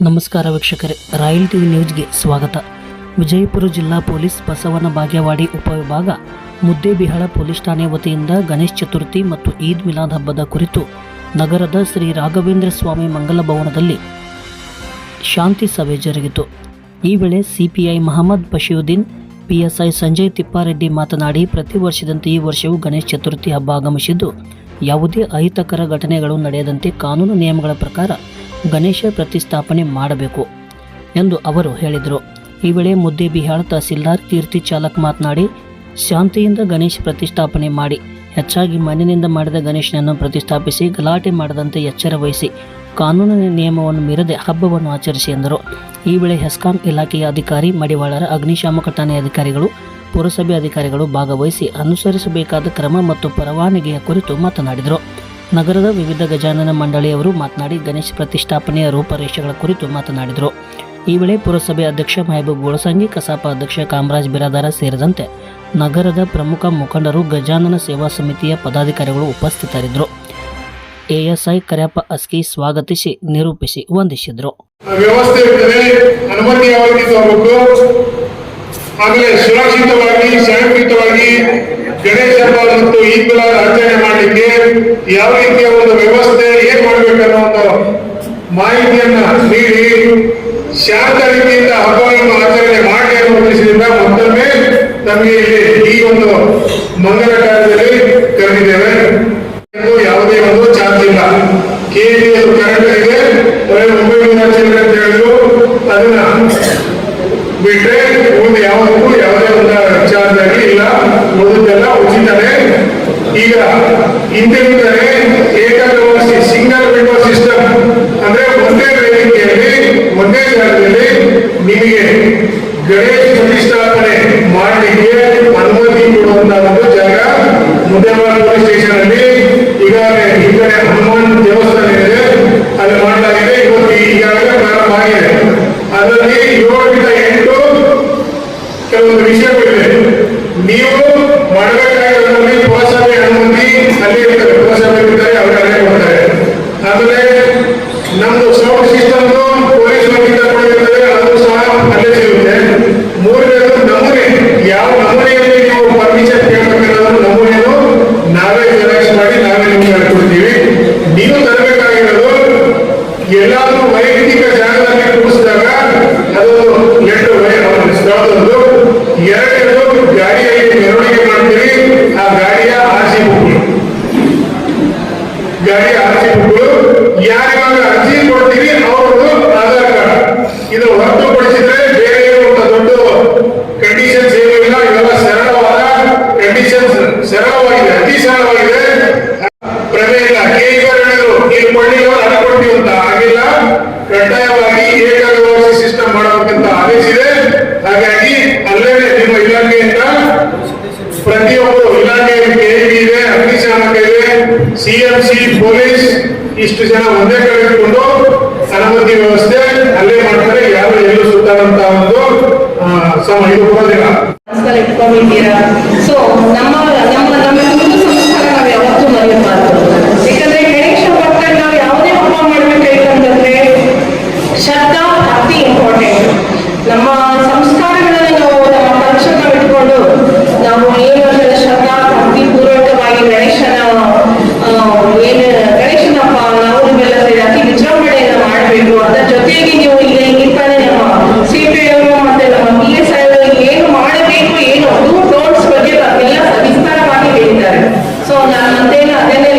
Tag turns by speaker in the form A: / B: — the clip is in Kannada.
A: ನಮಸ್ಕಾರ ವೀಕ್ಷಕರೇ, ರಾಯಲ್ ಟಿವಿ ನ್ಯೂಸ್ಗೆ ಸ್ವಾಗತ. ವಿಜಯಪುರ ಜಿಲ್ಲಾ ಪೊಲೀಸ್ ಬಸವನ ಬಾಗೇವಾಡಿ ಉಪವಿಭಾಗ ಮುದ್ದೇಬಿಹಾಳ ಪೊಲೀಸ್ ಠಾಣೆ ವತಿಯಿಂದ ಗಣೇಶ್ ಚತುರ್ಥಿ ಮತ್ತು ಈದ್ ಮಿಲಾದ್ ಹಬ್ಬದ ಕುರಿತು ನಗರದ ಶ್ರೀ ರಾಘವೇಂದ್ರ ಸ್ವಾಮಿ ಮಂಗಲ ಭವನದಲ್ಲಿ ಶಾಂತಿ ಸಭೆ ಜರುಗಿತು. ಈ ವೇಳೆ ಸಿಪಿಐ ಮಹಮ್ಮದ್ ಬಶೀವುದ್ದೀನ್ ಪಿಎಸ್ಐ ಸಂಜಯ್ ತಿಪ್ಪಾರೆಡ್ಡಿ ಮಾತನಾಡಿ, ಪ್ರತಿ ವರ್ಷದಂತೆ ಈ ವರ್ಷವೂ ಗಣೇಶ್ ಚತುರ್ಥಿ ಹಬ್ಬ ಆಗಮಿಸಿದ್ದು, ಯಾವುದೇ ಅಹಿತಕರ ಘಟನೆಗಳು ನಡೆಯದಂತೆ ಕಾನೂನು ನಿಯಮಗಳ ಪ್ರಕಾರ ಗಣೇಶ ಪ್ರತಿಷ್ಠಾಪನೆ ಮಾಡಬೇಕು ಎಂದು ಅವರು ಹೇಳಿದರು. ಈ ವೇಳೆ ಮುದ್ದೇಬಿಹಾಳ ತಹಸೀಲ್ದಾರ್ ಕೀರ್ತಿ ಚಾಲಕ್ ಮಾತನಾಡಿ, ಶಾಂತಿಯಿಂದ ಗಣೇಶ ಪ್ರತಿಷ್ಠಾಪನೆ ಮಾಡಿ, ಹೆಚ್ಚಾಗಿ ಮಣ್ಣಿನಿಂದ ಮಾಡಿದ ಗಣೇಶನನ್ನು ಪ್ರತಿಷ್ಠಾಪಿಸಿ, ಗಲಾಟೆ ಮಾಡದಂತೆ ಎಚ್ಚರ ವಹಿಸಿ ಕಾನೂನಿನ ನಿಯಮವನ್ನು ಮೀರದೆ ಹಬ್ಬವನ್ನು ಆಚರಿಸಿ ಎಂದರು. ಈ ವೇಳೆ ಹೆಸ್ಕಾಂ ಇಲಾಖೆಯ ಅಧಿಕಾರಿ ಮಡಿವಾಳರ ಅಗ್ನಿಶಾಮಕ ಠಾಣೆ ಅಧಿಕಾರಿಗಳು, ಪುರಸಭೆ ಅಧಿಕಾರಿಗಳು ಭಾಗವಹಿಸಿ ಅನುಸರಿಸಬೇಕಾದ ಕ್ರಮ ಮತ್ತು ಪರವಾನಗಿಯ ಕುರಿತು ಮಾತನಾಡಿದರು. ನಗರದ ವಿವಿಧ ಗಜಾನನ ಮಂಡಳಿಯವರು ಮಾತನಾಡಿ ಗಣೇಶ ಪ್ರತಿಷ್ಠಾಪನೆಯ ರೂಪರೇಷೆಗಳ ಕುರಿತು ಮಾತನಾಡಿದರು. ಈ ವೇಳೆ ಪುರಸಭೆ ಅಧ್ಯಕ್ಷ ಮಹಬೂಬ್ ಗೋಳಸಂಗಿ, ಕಸಾಪ ಅಧ್ಯಕ್ಷ ಕಾಮರಾಜ್ ಬಿರಾದಾರ ಸೇರಿದಂತೆ ನಗರದ ಪ್ರಮುಖ ಮುಖಂಡರು ಗಜಾನನ ಸೇವಾ ಸಮಿತಿಯ ಪದಾಧಿಕಾರಿಗಳು ಉಪಸ್ಥಿತರಿದ್ದರು. ಎಎಸ್ಐ ಕರ್ಯಪ್ಪ ಅಸ್ಕಿ ಸ್ವಾಗತಿಸಿ, ನಿರೂಪಿಸಿ, ವಂದಿಸಿದರು.
B: ವ್ಯವಸ್ಥೆ ಇರ್ತದೆ ಅನುಮತಿ ಆಮೇಲೆ ಸುರಕ್ಷಿತವಾಗಿ ಶಾಂತಿಯುತವಾಗಿ ಗಣೇಶ ಹಬ್ಬ ಮತ್ತು ಈದ್ ಆಚರಣೆ ಮಾಡಲಿಕ್ಕೆ ಯಾವ ರೀತಿಯ ಒಂದು ವ್ಯವಸ್ಥೆ, ಏನ್ ಮಾಡ್ಬೇಕನ್ನೋ ಒಂದು ಮಾಹಿತಿಯನ್ನ ನೀಡಿ, ಶಾಂತ ರೀತಿಯಿಂದ ಹಬ್ಬವನ್ನು ಆಚರಣೆ ಮಾಡಿ ಅನ್ನೋ ಉದ್ದೇಶದಿಂದ ಮತ್ತೊಮ್ಮೆ ನಮಗೆ ಇಲ್ಲಿ ಈ ಒಂದು ಮಂಗಲ ಕಾರ್ಯದಲ್ಲಿ ಕರೆದಿದ್ದೇವೆ. ಯಾವುದೇ ಒಂದು ಚಾರ್ಜ್ ಇಲ್ಲ. ಕೆಜಿ ಕರೆಂಟ್ ಇದೆ ಒಂಬೈನೂರ ಚಿಲ್ಲರೆ ಅಂತ ಹೇಳಿದ್ರು. ಅದನ್ನ ಬಿಟ್ರೆ ಒಂದು ಯಾವುದಕ್ಕೂ ಯಾವುದೇ ಒಂದು ಚಾರ್ಜ್ ಆಗಿ ಇಲ್ಲ. ಉಳಿದೆಲ್ಲ ಉಚಿತನೇ ಈಗ ಹಿಂದಿನಿಂದಲೇ ಏಕವ್ಯವಸ್ಥೆ ಸಿಂಗಲ್ ವಿಂಡೋ ಸಿಸ್ಟಮ್ ಅಂದ್ರೆ ಒಂದೇ ವೇದಿಕೆಯಲ್ಲಿ, ಒಂದೇ ಜಾಗದಲ್ಲಿ ನಿಮಗೆ ಗಣೇಶ ಪ್ರತಿಷ್ಠಾಪನೆ ಮಾಡಲಿಕ್ಕೆ ಅನುಮತಿ ಕೊಡುವಂತಹ ಒಂದು ಜಾಗ ಮುದ್ದೇವಾಡ ಪೊಲೀಸ್ ಸ್ಟೇಷನ್ ಅಲ್ಲಿ ಈಗಾಗಲೇ ಹಿಂದೆ ಹನುಮಾನ್ ದೇವಸ್ಥಾನ ಇದೆ. ಅಲ್ಲಿ ಮಾಡಲಾಗಿದೆ. ಇವತ್ತು ಈಗಾಗಲೇ ಪ್ರಾರಂಭ ಆಗಿದೆ. ಅದರಲ್ಲಿ ಏಳರಿಂದ ಎಂಟು ಕೆಲವೊಂದು ವಿಷಯಗಳಿವೆ. ನೀವು ಮಾಡಬೇಕಾಗಿರೋದ್ರಲ್ಲಿ ಅಲ್ಲಿ ಇರ್ತಾರೆ ಪುರಸಭೆ ಇರ್ತಾರೆ ಅವರೇ ಅಲ್ಲೇ ಕೊಡ್ತಾರೆ ಆಮೇಲೆ ನಮ್ದು ಸೌಂಡ್ ಸಿಸ್ಟಮ್ ಪೊಲೀಸ್ ಕೊಡಿರ್ತದೆ ಅದು ಸಹ ಅಲ್ಲೇ ಸಿಗುತ್ತೆ ಮೂರನೇದು ನಮೂನೆ ಯಾವ ನಮೂನೆಯಲ್ಲಿ ನೀವು ಪರ್ಮಿಷನ್ ಕೇಳಬೇಕನ್ನೋದು ನಮೂನೆಯನ್ನು ನಾವೇ ಜೆರಾಕ್ಸ್ ಮಾಡಿ ನಾವೇ ನಿಮ್ಗೆ ಹೇಳ್ಕೊಡ್ತೀವಿ ನೀವು ತರಬೇಕಾಗಿರೋದು ಎಲ್ಲಾದ್ರೂ ವೈಯಕ್ತಿಕ ಜಾಗದಲ್ಲಿ ಕೂಡಿಸಿದಾಗ ಅದು ಲೆಟರ್ ಸ್ಥಳದೊಂದು ಎರಡನೇದು ಗಾಡಿಯಲ್ಲಿ ಕಡ್ಡಾಯವಾಗಿ ಏಕವ್ಯವಸ್ಥೆ ಸಿಸ್ಟಮ್ ಮಾಡಬೇಕಂತ ಆದೇಶಿದೆ ಹಾಗಾಗಿ ಅಲ್ಲೇ ನಿಮ್ಮ ಇಲಾಖೆಯಿಂದ ಪ್ರತಿಯೊಬ್ಬರು ಇಲಾಖೆ ಕೆಬಿ ಇದೆ ಅಗ್ನಿಶಾಮಕ ಇದೆ ಸಿಎಂಸಿ ಪೊಲೀಸ್ ಇಷ್ಟು ಜನ ಒಂದೇ ಕಡೆ ಇಟ್ಕೊಂಡು ಅನುಮತಿ ವ್ಯವಸ್ಥೆ ಅಲ್ಲೇ ಮಾಡ್ತಾರೆ. ಯಾರು ಎಲ್ಲೂ ಸುತ್ತಾರಂತ ಒಂದು ಸಮಯ ಸಮ ಇದು
C: ಇಟ್ಕೊಂಡಿದ್ದೀರಾ? ಸೊ ನಮ್ಮ So, ഞാൻ അന്തേന അതന്നെ